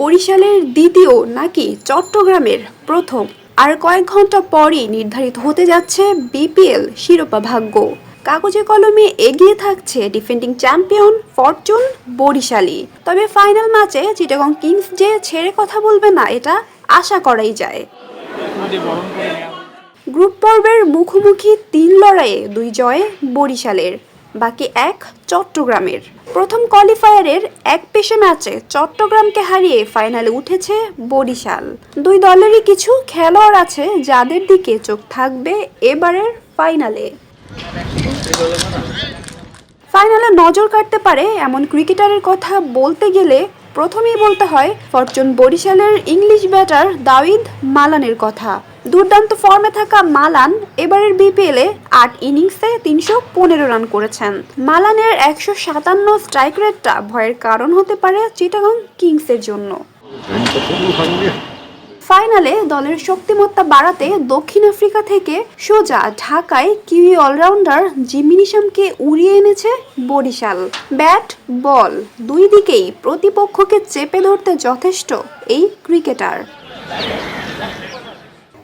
বরিশালের দ্বিতীয় নাকি চট্টগ্রামের প্রথম আর কয়েক ঘণ্টা পরই নির্ধারিত হতে যাচ্ছে বিপিএল শিরোপা ভাগ্য। কাগজে কলমে এগিয়ে থাকছে ডিফেন্ডিং চ্যাম্পিয়ন ফরচুন বরিশালী তবে ফাইনাল ম্যাচে চিটাগং কিংস যে ছেড়ে কথা বলবে না, এটা আশা করাই যায়। গ্রুপ পর্বের মুখোমুখি তিন লড়াইয়ে দুই জয়ে বরিশালের। বাকি এক চট্টগ্রামের। প্রথম কোয়ালিফায়ারের এক পেশে ম্যাচে চট্টগ্রামকে হারিয়ে ফাইনালে উঠেছে বরিশাল। দুই দলেরই কিছু খেলোয়াড় আছে যাদের দিকে চোখ থাকবে এবারের ফাইনালে ফাইনালে নজর কাটতে পারে এমন ক্রিকেটারের কথা বলতে গেলে প্রথমেই বলতে হয় ফরচুন বরিশালের ইংলিশ ব্যাটার দাউদ মালানের কথা। দুর্দান্ত ফর্মে থাকা মালান এবারের বিপিএলে আট ইনিংসে তিনশো পনেরো রান করেছেন। মালানের একশো সাতান্ন স্ট্রাইক রেটটা ভয়ের কারণ হতে পারে চিটাগং কিংসের জন্য। ফাইনালে দলের শক্তিমত্তা বাড়াতে দক্ষিণ আফ্রিকা থেকে সোজা ঢাকায় কিউই অলরাউন্ডার জিমি নিশামকে উড়িয়ে এনেছে বরিশাল। ব্যাট, বল দুই দিকেই প্রতিপক্ষকে চেপে ধরতে যথেষ্ট এই ক্রিকেটার।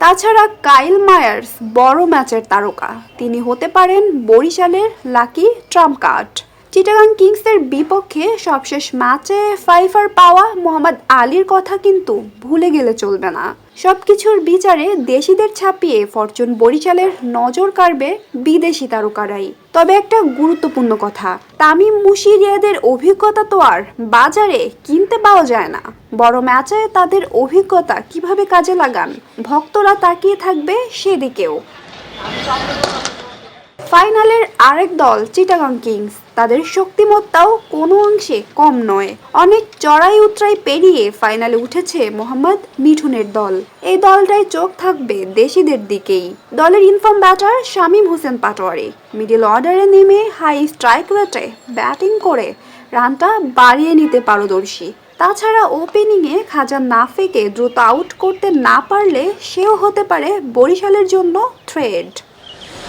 তাছাড়া কাইল মায়ার্স বড় ম্যাচের তারকা। তিনি হতে পারেন বরিশালের লাকি ট্রাম্প কার্ড চিটাগাং কিংসের বিপক্ষে সবশেষ ম্যাচে ফাইফার পাওয়া মোহাম্মদ আলীর কথা কিন্তু ভুলে গেলে চলবে না। সবকিছুর বিচারে দেশিদের ছাপিয়ে ফরচুন বরিশালের নজর কাড়বে বিদেশি তারকারাই। তবে একটা গুরুত্বপূর্ণ কথা, তামিম মুশিরিয়াদের অভিজ্ঞতা তো আর বাজারে কিনতে পাওয়া যায় না। বড় ম্যাচে তাদের অভিজ্ঞতা কীভাবে কাজে লাগান, ভক্তরা তাকিয়ে থাকবে সেদিকেও। ফাইনালের আরেক দল চিটাগাং কিংস। তাদের শক্তিমত্তাও কোনো অংশে কম নয়। অনেক চড়াই উতরাই পেরিয়ে ফাইনালে উঠেছে মোহাম্মদ মিঠুনের দল। এই দলটায় চোখ থাকবে দেশিদের দিকেই। দলের inform batter Shamim Hossain Patwari. Middle অর্ডারে নেমে হাই স্ট্রাইক রেটে ব্যাটিং করে রানটা বাড়িয়ে নিতে পারদর্শী। তাছাড়া ওপেনিংয়ে খাজা না ফেকে দ্রুত আউট করতে না পারলে সেও হতে পারে বরিশালের জন্য থ্রেড।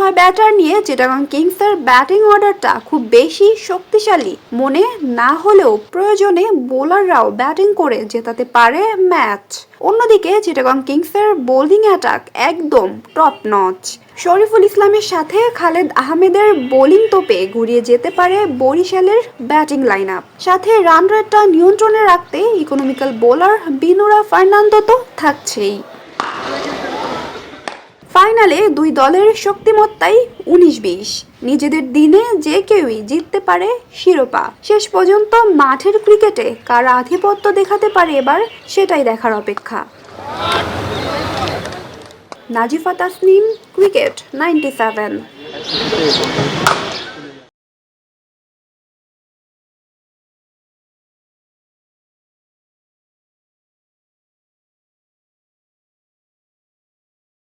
ছয় ব্যাটার নিয়ে চিটাগাং কিংসের ব্যাটিং অর্ডারটা খুব বেশি শক্তিশালী মনে না হলেও প্রয়োজনে বোলাররাও ব্যাটিং করে জেতাতে পারে ম্যাচ। অন্যদিকে চিটাগাং কিংসের বোলিং অ্যাটাক একদম টপ নচ। শরীফুল ইসলামের সাথে খালেদ আহমেদের বোলিং তোপে ঘুরিয়ে যেতে পারে বরিশালের ব্যাটিং লাইন আপ সাথে রান রেটটা নিয়ন্ত্রণে রাখতে ইকোনমিক্যাল বোলার বিনুরা ফার্নান্দো তো থাকছেই। ফাইনালে দুই দলের শক্তিমত্তাই উনিশ বিশ নিজেদের দিনে যে কেউই জিততে পারে শিরোপা। শেষ পর্যন্ত মাঠের ক্রিকেটে কারা আধিপত্য দেখাতে পারে এবার সেটাই দেখার অপেক্ষা। Nazifa Tasnim, cricket ninety seven.